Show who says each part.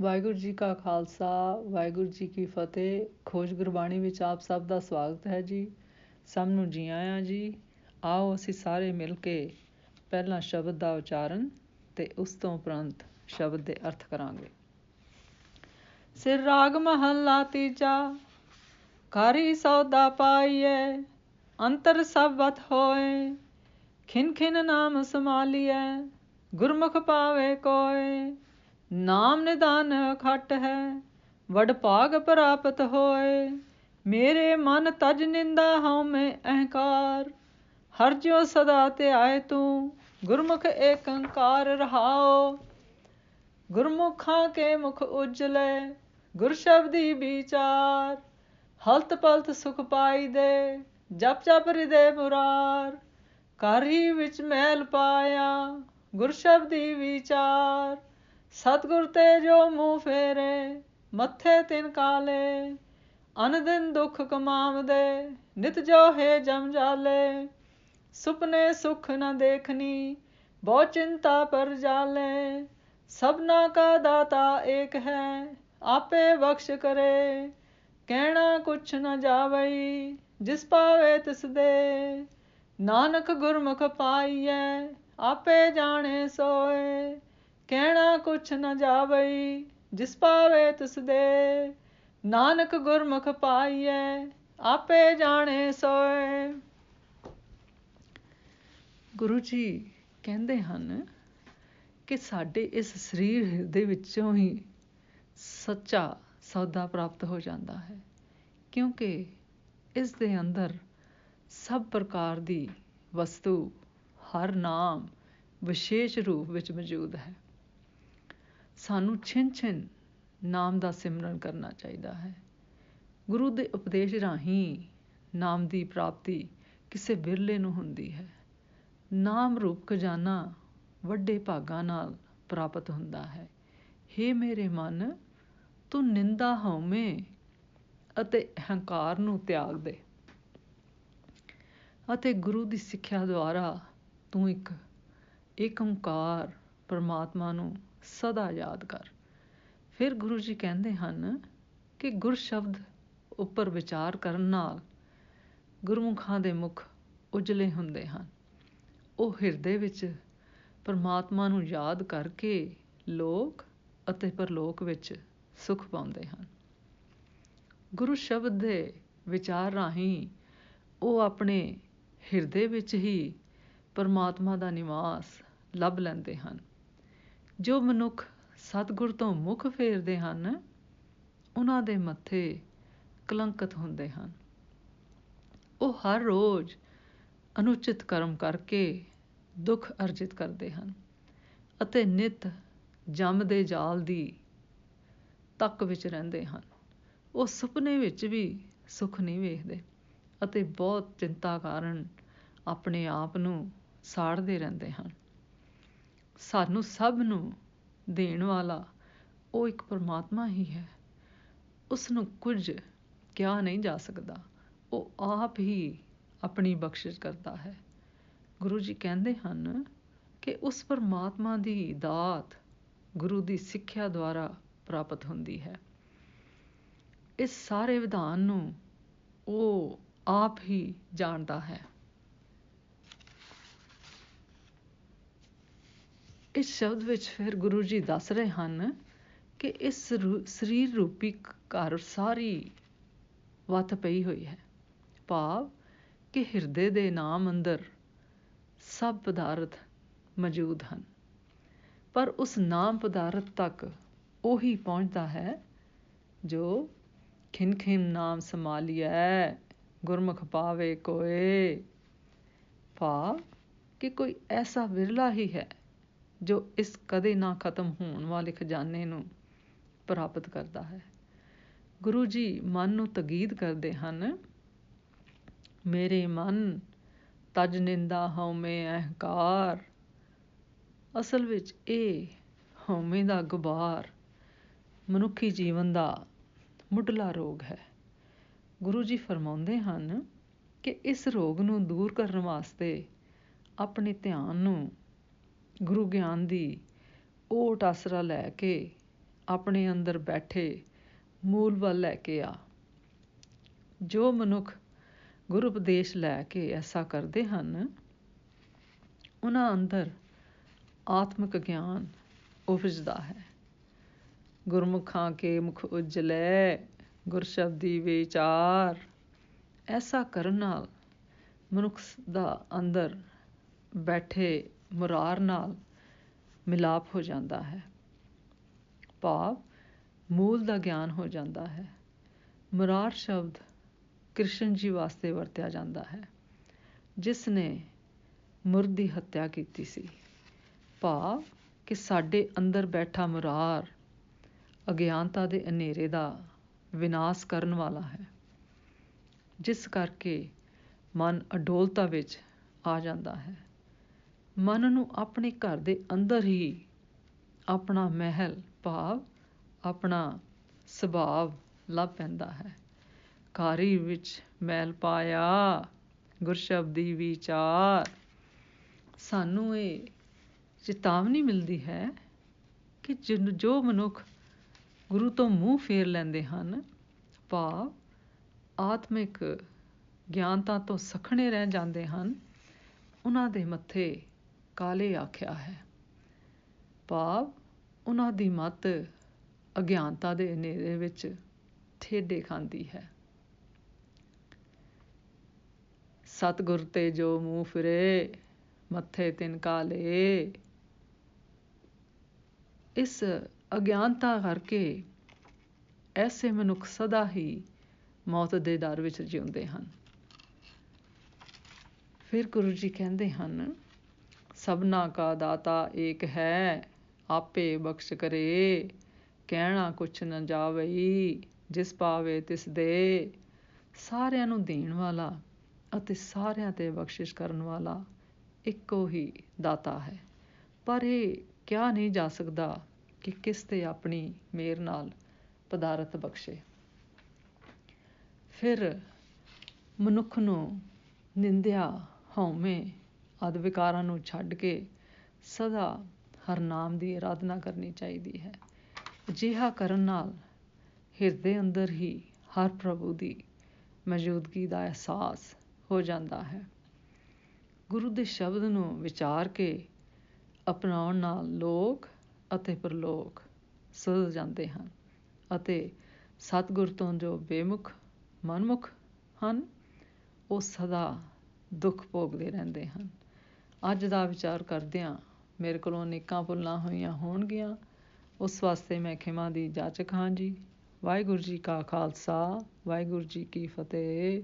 Speaker 1: ਵਾਹਿਗੁਰੂ ਜੀ ਕਾ ਖਾਲਸਾ, ਵਾਹਿਗੁਰੂ ਜੀ ਕੀ ਫਤਿਹ। ਖੋਜ ਗੁਰਬਾਣੀ ਵਿੱਚ ਆਪ ਸਭ ਦਾ ਸਵਾਗਤ ਹੈ ਜੀ। ਸਭ ਨੂੰ ਜੀ ਆਇਆਂ ਜੀ। ਆਓ ਅਸੀਂ ਸਾਰੇ ਮਿਲ ਕੇ ਪਹਿਲਾਂ ਸ਼ਬਦ ਦਾ ਉਚਾਰਨ ਤੇ ਉਸ ਤੋਂ ਉਪਰੰਤ ਸ਼ਬਦ ਦੇ ਅਰਥ ਕਰਾਂਗੇ। ਸਿਰ ਰਾਗ ਮਹੱਲਾ ਤੀਜਾ ਕਾਰੀ ਸੌਦਾ ਪਾਈਏ, ਅੰਤਰ ਸਬਤ ਹੋਏ ਖਿਨ ਖਿਨ ਨਾਮ ਸਮਾਲੀਏ ਗੁਰਮੁਖ ਪਾਵੇ ਕੋਏ। ਨਾਮ ਨਿਦਾਨ ਖਟ ਹੈ, ਵਡ ਭਾਗ ਪ੍ਰਾਪਤ ਹੋਏ। ਮੇਰੇ ਮਨ ਤਜ ਨਿੰਦਾ ਹਉ ਮੈਂ ਅਹੰਕਾਰ। ਹਰ ਜਿਉ ਸਦਾ ਤੇ ਆਏ ਤੂੰ, ਗੁਰਮੁਖ ਏਕੰਕਾਰ ਰਹਾਓ ਗੁਰਮੁਖਾਂ ਕੇ ਮੁਖ ਉਜਲੇ, ਗੁਰ ਸ਼ਬਦੀ ਵਿਚਾਰ। ਹਲਤ ਪਲਤ ਸੁਖ ਪਾਈ ਦੇ, ਜਪ ਜਪ ਹਿਰਦੇ ਮੁਰਾਰ। ਕਾਰੀ ਵਿੱਚ ਮੈਲ ਪਾਇਆ, ਗੁਰ ਸ਼ਬਦੀ ਵਿਚਾਰ। ਸਤਗੁਰ ਤੇ ਜੋ ਮੂੰਹ ਫੇਰੇ, ਮੱਥੇ ਤਿਨ ਕਾਲੇ ਅਨ ਦਿਨ ਦੁੱਖ ਕਮਾਵਦੇ, ਨਿਤ ਜੋ ਹੈ ਜਮ ਜਾਲੇ। ਸੁਪਨੇ ਸੁਖ ਨ ਦੇਖਨੀ, ਬਹੁ ਚਿੰਤਾ ਪਰ ਜਾਲੇ। ਸਭਨਾ ਕਾ ਦਾਤਾ ਏਕ ਹੈ, ਆਪੇ ਬਖਸ਼ ਕਰੇ। ਕਹਿਣਾ ਕੁਛ ਨਾ ਜਾਵਈ, ਜਿਸ ਪਾਵੇ ਤਿਸ ਦੇ। ਨਾਨਕ ਗੁਰਮੁਖ ਪਾਈਐ, ਆਪੇ ਜਾਣੇ ਸੋਏ। ਕਹਿਣਾ ਕੁਛ ਨ ਜਾਵਈ, ਜਿਸ ਪਾਵੇ ਤਿਸ ਦੇ। ਨਾਨਕ ਗੁਰਮੁਖ ਪਾਈਐ, ਆਪੇ ਜਾਣੇ ਸੋਏ। ਗੁਰੂ ਜੀ ਕਹਿੰਦੇ ਹਨ ਕਿ ਸਾਡੇ ਇਸ ਸਰੀਰ ਦੇ ਵਿੱਚੋਂ ਹੀ ਸੱਚਾ ਸੌਦਾ ਪ੍ਰਾਪਤ ਹੋ ਜਾਂਦਾ ਹੈ, ਕਿਉਂਕਿ ਇਸ ਦੇ ਅੰਦਰ ਸਭ ਪ੍ਰਕਾਰ ਦੀ ਵਸਤੂ ਹਰ ਨਾਮ ਵਿਸ਼ੇਸ਼ ਰੂਪ ਵਿੱਚ ਮੌਜੂਦ ਹੈ। ਸਾਨੂੰ ਛਿਨ ਛਿਨ ਨਾਮ ਦਾ ਸਿਮਰਨ ਕਰਨਾ ਚਾਹੀਦਾ ਹੈ। ਗੁਰੂ ਦੇ ਉਪਦੇਸ਼ ਰਾਹੀਂ ਨਾਮ ਦੀ ਪ੍ਰਾਪਤੀ ਕਿਸੇ ਬਿਰਲੇ ਨੂੰ ਹੁੰਦੀ ਹੈ। ਨਾਮ ਰੂਪ ਖਜ਼ਾਨਾ ਵੱਡੇ ਭਾਗਾਂ ਨਾਲ ਪ੍ਰਾਪਤ ਹੁੰਦਾ ਹੈ। हे ਮੇਰੇ ਮਨ, ਤੂੰ ਨਿੰਦਾ ਹਉਮੈ ਅਤੇ ਅਹੰਕਾਰ ਨੂੰ ਤਿਆਗ ਦੇ। ਅਤੇ ਗੁਰੂ ਦੀ ਸਿੱਖਿਆ ਦੁਆਰਾ ਤੂੰ ਇੱਕ ਏਕ ਓੰਕਾਰ ਪਰਮਾਤਮਾ ਨੂੰ ਸਦਾ ਯਾਦ ਕਰ। ਫਿਰ ਗੁਰੂ ਜੀ ਕਹਿੰਦੇ ਹਨ ਕਿ ਗੁਰ ਸ਼ਬਦ ਉੱਪਰ ਵਿਚਾਰ ਕਰਨ ਨਾਲ ਗੁਰਮੁਖਾਂ ਦੇ ਮੁਖ ਉਜਲੇ ਹੁੰਦੇ ਹਨ। ਉਹ ਹਿਰਦੇ ਵਿੱਚ ਪਰਮਾਤਮਾ ਨੂੰ ਯਾਦ ਕਰਕੇ ਲੋਕ ਅਤੇ ਪਰਲੋਕ ਵਿੱਚ ਸੁਖ ਪਾਉਂਦੇ ਹਨ। ਗੁਰੂ ਸ਼ਬਦ ਦੇ ਵਿਚਾਰ ਰਾਹੀਂ ਉਹ ਆਪਣੇ ਹਿਰਦੇ ਵਿੱਚ ਹੀ ਪਰਮਾਤਮਾ ਦਾ ਨਿਵਾਸ ਲੱਭ ਲੈਂਦੇ ਹਨ। ਜੋ ਮਨੁੱਖ ਸਤਿਗੁਰ ਤੋਂ ਮੁਖ ਫੇਰਦੇ ਹਨ, ਉਹਨਾਂ ਦੇ ਮੱਥੇ ਕਲੰਕਤ ਹੁੰਦੇ ਹਨ। ਉਹ ਹਰ ਰੋਜ਼ ਅਨੁਚਿਤ ਕਰਮ ਕਰਕੇ ਦੁੱਖ ਅਰਜਿਤ ਕਰਦੇ ਹਨ ਅਤੇ ਨਿਤ ਜਮ ਦੇ ਜਾਲ ਦੀ ਤੱਕ ਵਿੱਚ ਰਹਿੰਦੇ ਹਨ। ਉਹ ਸੁਪਨੇ ਵਿੱਚ ਵੀ ਸੁਖ ਨਹੀਂ ਵੇਖਦੇ ਅਤੇ ਬਹੁਤ ਚਿੰਤਾ ਕਾਰਨ ਆਪਣੇ ਆਪ ਨੂੰ ਸਾੜਦੇ ਰਹਿੰਦੇ ਹਨ। ਸਾਨੂੰ ਸਭ ਨੂੰ ਦੇਣ ਵਾਲਾ ਉਹ ਇੱਕ ਪਰਮਾਤਮਾ ਹੀ ਹੈ। ਉਸ ਨੂੰ ਕੁਝ ਕਿਹਾ ਨਹੀਂ ਜਾ ਸਕਦਾ। ਉਹ ਆਪ ਹੀ ਆਪਣੀ ਬਖਸ਼ਿਸ਼ ਕਰਦਾ ਹੈ। ਗੁਰੂ ਜੀ ਕਹਿੰਦੇ ਹਨ ਕਿ ਉਸ ਪਰਮਾਤਮਾ ਦੀ ਦਾਤ ਗੁਰੂ ਦੀ ਸਿੱਖਿਆ ਦੁਆਰਾ ਪ੍ਰਾਪਤ ਹੁੰਦੀ ਹੈ। ਇਸ ਸਾਰੇ ਵਿਧਾਨ ਨੂੰ ਉਹ ਆਪ ਹੀ ਜਾਣਦਾ ਹੈ। ਇਸ ਸ਼ਬਦ ਵਿੱਚ ਫਿਰ ਗੁਰੂ ਜੀ ਦੱਸ ਰਹੇ ਹਨ ਕਿ ਇਸ ਸਰੀਰ ਰੂਪੀ ਘਰ ਸਾਰੀ ਵਤ ਪਈ ਹੋਈ ਹੈ। ਭਾਵ ਕਿ ਹਿਰਦੇ ਦੇ ਨਾਮ ਅੰਦਰ ਸਭ ਪਦਾਰਥ ਮੌਜੂਦ ਹਨ। ਪਰ ਉਸ ਨਾਮ ਪਦਾਰਥ ਤੱਕ ਉਹੀ ਪਹੁੰਚਦਾ ਹੈ ਜੋ ਖਿਨ ਖਿਨ ਨਾਮ ਸਮਾਲੀਐ ਗੁਰਮੁਖ ਪਾਵੇ ਕੋਏ। ਭਾਵ ਕਿ ਕੋਈ ਐਸਾ ਵਿਰਲਾ ਹੀ ਹੈ ਜੋ ਇਸ ਕਦੇ ਨਾ ਖਤਮ ਹੋਣ ਵਾਲੇ ਖਜ਼ਾਨੇ ਨੂੰ ਪ੍ਰਾਪਤ ਕਰਦਾ ਹੈ। ਗੁਰੂ ਜੀ ਮਨ ਨੂੰ ਤਗੀਦ ਕਰਦੇ ਹਨ, ਮੇਰੇ ਮਨ, ਤਜ ਨਿੰਦਾ ਹਉਮੈ ਅਹੰਕਾਰ। ਅਸਲ ਵਿੱਚ ਇਹ ਹਉਮੈ ਦਾ ਗੁਬਾਰ, ਮਨੁੱਖੀ ਜੀਵਨ ਦਾ ਮੁੱਢਲਾ ਰੋਗ ਹੈ। ਗੁਰੂ ਜੀ ਫਰਮਾਉਂਦੇ ਹਨ ਕਿ ਇਸ ਰੋਗ ਨੂੰ ਦੂਰ ਕਰਨ ਵਾਸਤੇ ਆਪਣੇ ਧਿਆਨ ਨੂੰ ਗੁਰੂ ਗਿਆਨ ਦੀ ਓਟ ਆਸਰਾ ਲੈ ਕੇ ਆਪਣੇ ਅੰਦਰ ਬੈਠੇ ਮੂਲ ਵੱਲ ਲੈ ਕੇ ਆ। ਜੋ ਮਨੁੱਖ ਗੁਰੂ ਉਪਦੇਸ਼ ਲੈ ਕੇ ਐਸਾ ਕਰਦੇ ਹਨ, ਉਹਨਾਂ ਅੰਦਰ ਆਤਮਿਕ ਗਿਆਨ ਉਪਜਦਾ ਹੈ। ਗੁਰਮੁਖਾਂ ਕੇ ਮੁਖ ਉਜਲੇ, ਗੁਰ ਸ਼ਬਦੀ ਵਿਚਾਰ। ਐਸਾ ਕਰਨ ਨਾਲ ਮਨੁੱਖ ਦਾ ਅੰਦਰ ਬੈਠੇ ਮੁਰਾਰ ਨਾਲ ਮਿਲਾਪ ਹੋ ਜਾਂਦਾ ਹੈ। ਭਾਵ ਮੂਲ ਦਾ ਗਿਆਨ ਹੋ ਜਾਂਦਾ ਹੈ। ਮੁਰਾਰ ਸ਼ਬਦ ਕ੍ਰਿਸ਼ਨ ਜੀ ਵਾਸਤੇ ਵਰਤਿਆ ਜਾਂਦਾ ਹੈ, ਜਿਸ ਨੇ ਮੁਰ ਦੀ ਹੱਤਿਆ ਕੀਤੀ ਸੀ। ਭਾਵ ਕਿ ਸਾਡੇ ਅੰਦਰ ਬੈਠਾ ਮੁਰਾਰ ਅਗਿਆਨਤਾ ਦੇ ਹਨੇਰੇ ਦਾ ਵਿਨਾਸ਼ ਕਰਨ ਵਾਲਾ ਹੈ, ਜਿਸ ਕਰਕੇ ਮਨ ਅਡੋਲਤਾ ਵਿੱਚ ਆ ਜਾਂਦਾ ਹੈ। ਮਨ ਨੂੰ ਆਪਣੇ ਘਰ ਦੇ ਅੰਦਰ ਹੀ ਆਪਣਾ ਮਹਿਲ, ਭਾਵ ਆਪਣਾ ਸੁਭਾਵ ਲੱਭ ਪੈਂਦਾ ਹੈ। ਕਾਰੀ ਵਿੱਚ ਮੈਲ ਪਾਇਆ, ਗੁਰਸ਼ਬਦੀ ਵਿਚਾਰ। ਸਾਨੂੰ ਇਹ ਚੇਤਾਵਨੀ ਮਿਲਦੀ ਹੈ ਕਿ ਜੋ ਮਨੁੱਖ ਗੁਰੂ ਤੋਂ ਮੂੰਹ ਫੇਰ ਲੈਂਦੇ ਹਨ, ਭਾਵ ਆਤਮਿਕ ਗਿਆਨਤਾ ਤੋਂ ਸਖਣੇ ਰਹਿ ਜਾਂਦੇ ਹਨ, ਉਹਨਾਂ ਦੇ ਮੱਥੇ ਕਾਲੇ ਆਖਿਆ ਹੈ। ਭਾਵ ਉਹਨਾਂ ਦੀ ਮਤ ਅਗਿਆਨਤਾ ਦੇ ਹਨੇਰੇ ਵਿੱਚ ਠੇਡੇ ਖਾਂਦੀ ਹੈ। ਸਤਗੁਰ ਤੇ ਜੋ ਮੂੰਹ ਫਿਰੇ, ਮੱਥੇ ਤਿਨ ਕਾਲੇ। ਇਸ ਅਗਿਆਨਤਾ ਕਰਕੇ ਐਸੇ ਮਨੁੱਖ ਸਦਾ ਹੀ ਮੌਤ ਦੇ ਡਰ ਵਿੱਚ ਜਿਉਂਦੇ ਹਨ। ਫਿਰ ਗੁਰੂ ਜੀ ਕਹਿੰਦੇ ਹਨ ਸਭਨਾ ਕਾ ਦਾਤਾ ਏਕ ਹੈ, ਆਪੇ ਬਖਸ਼ ਕਰੇ। ਕਹਿਣਾ ਕੁਛ ਨ ਜਾਵਈ, ਜਿਸ ਪਾਵੇ ਤਿਸ ਦੇ। ਸਾਰਿਆਂ ਨੂੰ ਦੇਣ ਵਾਲਾ ਅਤੇ ਸਾਰਿਆਂ ਤੇ ਬਖਸ਼ਿਸ਼ ਕਰਨ ਵਾਲਾ ਇੱਕੋ ਹੀ ਦਾਤਾ ਹੈ। ਪਰ ਇਹ ਕਿਹਾ ਨਹੀਂ ਜਾ ਸਕਦਾ ਕਿ ਕਿਸ ਤੇ ਆਪਣੀ ਮੇਰ ਨਾਲ ਪਦਾਰਥ ਬਖਸ਼ੇ। ਫਿਰ ਮਨੁੱਖ ਨੂੰ ਨਿੰਦਿਆ ਹਉਮੈ ਆਦਿ ਵਿਕਾਰਾਂ ਨੂੰ ਛੱਡ ਕੇ ਸਦਾ ਹਰਨਾਮ ਦੀ ਆਰਾਧਨਾ ਕਰਨੀ ਚਾਹੀਦੀ ਹੈ। ਅਜਿਹਾ ਕਰਨ ਨਾਲ ਹਿਰਦੇ ਅੰਦਰ ਹੀ ਹਰ ਪ੍ਰਭੂ ਦੀ ਮੌਜੂਦਗੀ ਦਾ ਅਹਿਸਾਸ ਹੋ ਜਾਂਦਾ ਹੈ। ਗੁਰੂ ਦੇ ਸ਼ਬਦ ਨੂੰ ਵਿਚਾਰ ਕੇ ਅਪਣਾਉਣ ਨਾਲ ਲੋਕ ਅਤੇ ਪਰਲੋਕ ਸੁਧ ਜਾਂਦੇ ਹਨ ਅਤੇ ਸਤਗੁਰ ਤੋਂ ਜੋ ਬੇਮੁਖ, ਮਨਮੁਖ ਹਨ, ਉਹ ਸਦਾ ਦੁੱਖ ਭੋਗਦੇ ਰਹਿੰਦੇ ਹਨ। ਅੱਜ ਦਾ ਵਿਚਾਰ ਕਰਦਿਆਂ ਮੇਰੇ ਕੋਲੋਂ ਅਨੇਕਾਂ ਭੁੱਲਾਂ ਹੋਈਆਂ ਹੋਣਗੀਆਂ। ਉਸ ਵਾਸਤੇ ਮੈਂ ਖਿਮਾ ਦੀ ਜਾਚਕ ਹਾਂ ਜੀ। ਵਾਹਿਗੁਰੂ ਜੀ ਕਾ ਖਾਲਸਾ। ਵਾਹਿਗੁਰੂ ਜੀ ਕੀ ਫਤਿਹ।